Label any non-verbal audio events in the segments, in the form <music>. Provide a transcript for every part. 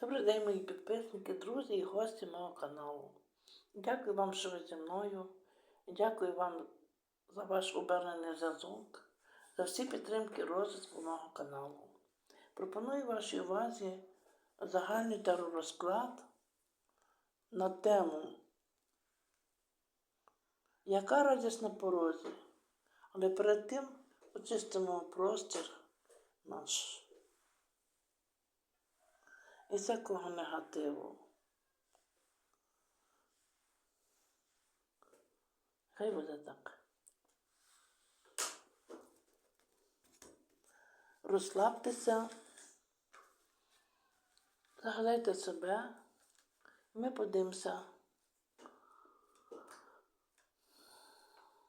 Добрий день, мої підписники, друзі і гості мого каналу. Дякую вам, що ви зі мною. Дякую вам за ваш обернений зв'язок, за всі підтримки розвитку мого каналу. Пропоную вашій увазі загальний теророзклад на тему Яка радість на порозі? Але перед тим очистимо простір наш і всякого негативу. Хай буде так. Розслабтеся, загадайте себе, ми подивимося,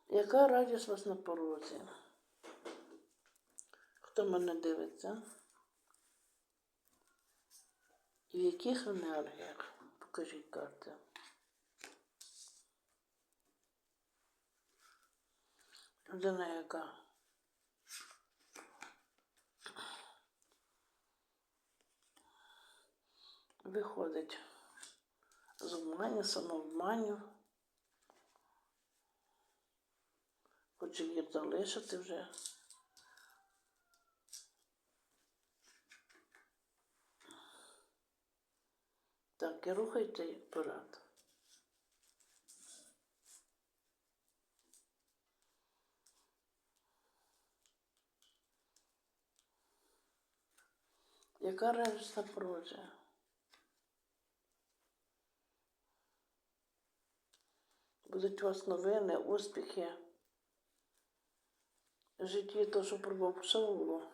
яка радість вас на порозі. Хто мене дивиться? В яких енергіях? Покажіть карти. Людина, яка виходить з обманів, самообманів, хоче їх залишити вже. Так, і рухайте вперед. Яка радісна проза? Будуть у вас новини, успіхи. Житті то, що пробовсовувало,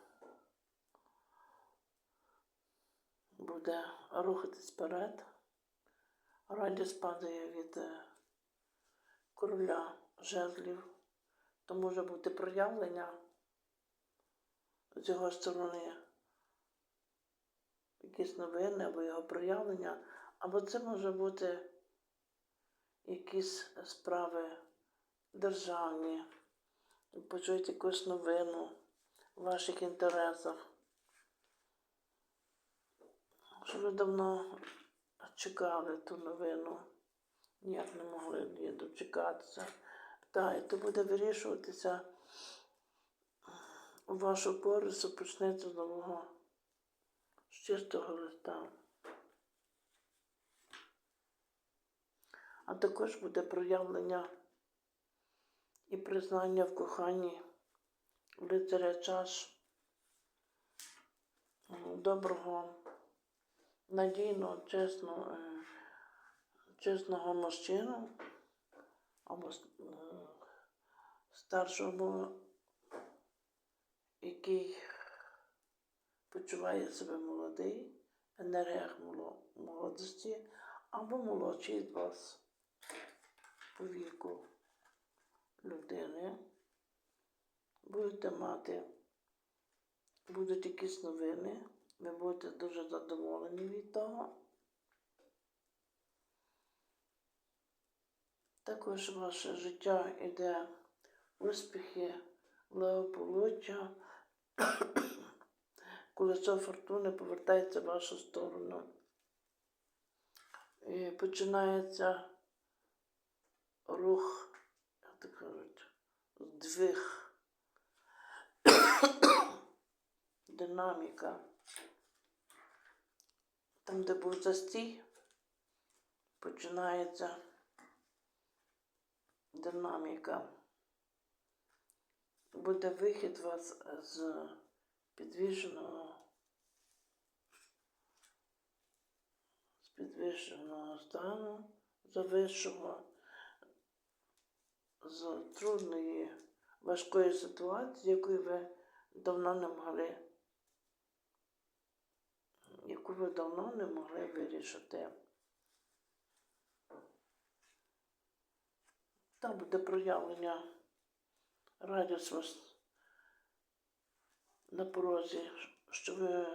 буде рухатись вперед. Радість падає від е, короля жезлів, то може бути проявлення з його сторони, якісь новини або його проявлення, або це може бути якісь справи державні, почують якусь новину в ваших інтересах. Що ви давно чекали ту новину, ніяк не могли її дочекатися. Та, і то буде вирішуватися вашу користь, почнеться з нового з чистого листа. А також буде проявлення і признання в коханні лицаря чаш доброго надійного, чесного, е, чесного мужчину або е, старшого, який почуває себе молодий, енергіях молодості, або молодший від вас по віку людини. Будете мати, будуть якісь новини, ви будете дуже задоволені від того. Також ваше життя йде успіхи, благополуччя, <coughs> колесо фортуни повертається в вашу сторону. І починається рух, як то кажуть, здвиг, <coughs> динаміка. Там, де був застій, починається динаміка. Буде вихід вас з підвішеного, з підвішеного стану, завищого, з трудної, важкої ситуації, якої ви давно не могли, яку ви давно не могли вирішити. Там буде проявлення радість вас на порозі, що ви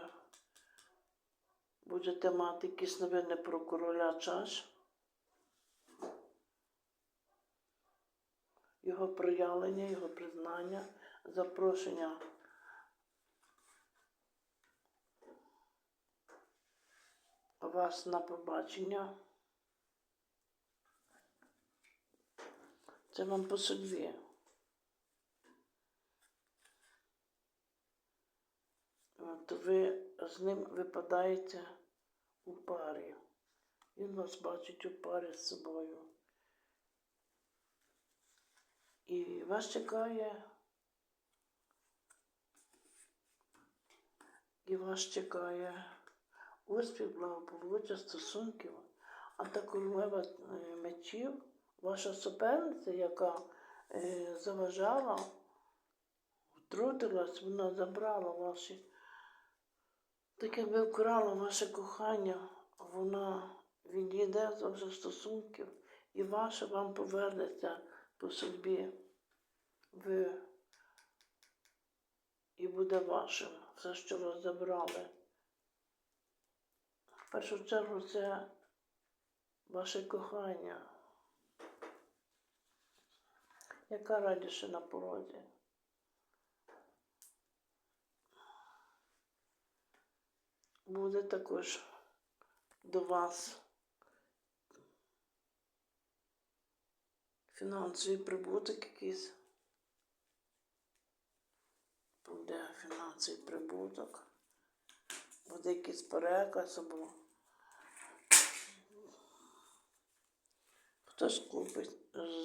будете мати якісь новини про короля чаш. Його проявлення, його признання, запрошення вас на побачення. Це вам по судьбі. От ви з ним випадаєте у парі. Він вас бачить у парі з собою. І вас чекає. І вас чекає успіх, благополуччя стосунків, а та королева е, мечів, ваша суперниця, яка е, заважала, втрутилась, вона забрала ваші, так якби вкрала ваше кохання, вона відійде з ваших стосунків, і ваше вам повернеться по собі. Ви і буде вашим все, що ви забрали. В першу чергу це ваше кохання. Яка радіше на порозі? Буде також до вас фінансовий прибуток якийсь. Буде фінансовий прибуток. Буде якийсь переказ або хтось купить,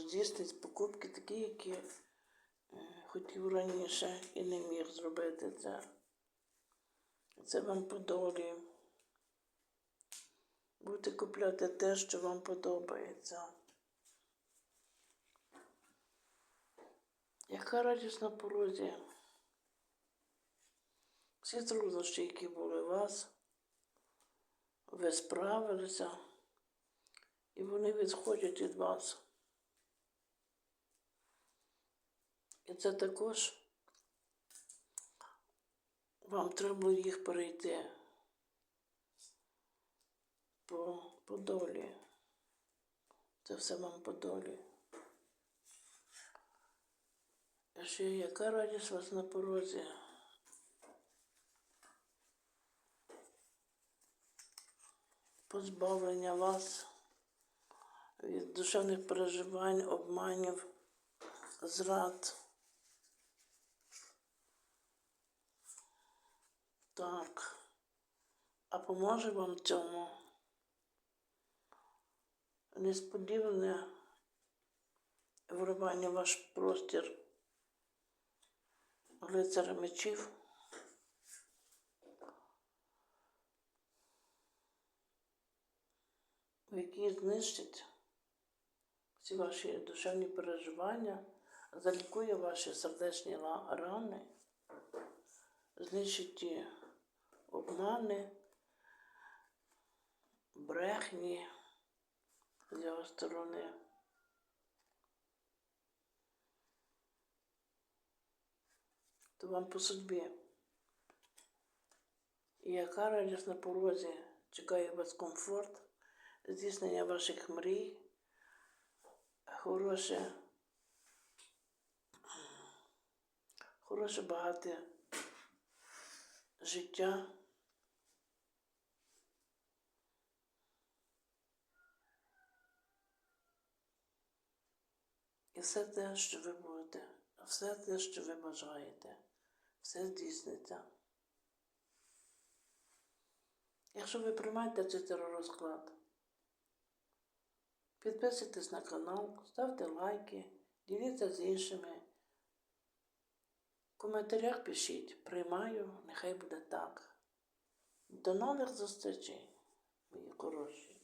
здійснить покупки такі, які е, хотів раніше і не міг зробити це. Це вам по долі. Будете купляти те, що вам подобається. Яка радість на порозі? Всі труднощі, які були вас, ви справилися, і вони відходять від вас. І це також вам треба їх перейти по, по долі. Це все вам по долі. А ще яка радість вас на порозі? Позбавлення вас від душевних переживань, обманів, зрад. Так. А поможе вам цьому несподіване вривання в ваш простір лицаря мечів. Який знищить всі ваші душевні переживання, залікує ваші сердечні рани, знищить ті обмани, брехні з його сторони. То вам по судьбі. І яка радість на порозі чекає вас комфорт, здійснення ваших мрій, хороше, хороше багате життя. І все те, що ви будете, все те, що ви бажаєте, все здійсниться. Якщо ви приймаєте цей теророзклад, підписуйтесь на канал, ставте лайки, діліться з іншими. В коментарях пишіть, приймаю, нехай буде так. До нових зустрічей, мої хороші.